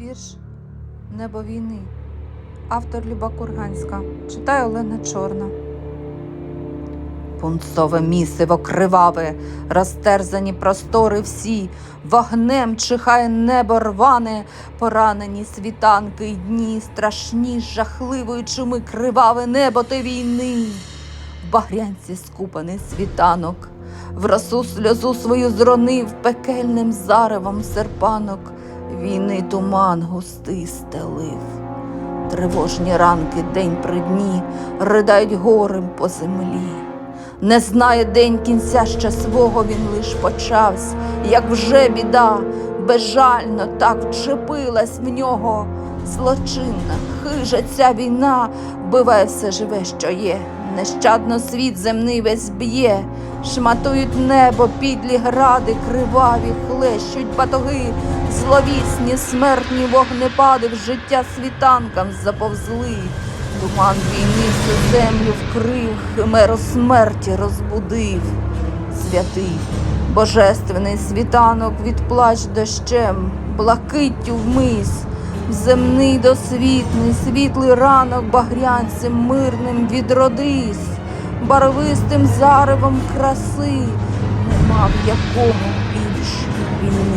Вірш Небо війни. Автор Люба Курганська. Читає Олена Чорна. Пунцове місиво криваве, розтерзані простори всі, вогнем чихає небо рване, поранені світанки й дні, страшні, жахливої чуми криваве небо те війни. В багрянці скупаний світанок, в росу сльозу свою зронив пекельним заревом серпанок, війни туман густий стелив. Тривожні ранки день при дні ридають горем по землі. Не знає день кінця ще свого він лиш почавсь, як вже біда, безжально так вчепилась в нього. Злочинна, хижа ця війна, вбиває все живе, що є. Нещадно світ земний весь б'є, шматують небо, підлі гради, криваві, хлещуть батоги, зловісні, смертні вогнепади в життя світанкам заповзли. Туман війни всю землю вкрив, химеру смерті розбудив. Святий, божественний світанок відплач дощем, блакиттю вмис, в земний досвітний, світлий ранок багрянцем мирним відродись, барвистим заревом краси, нема в якому більш війни.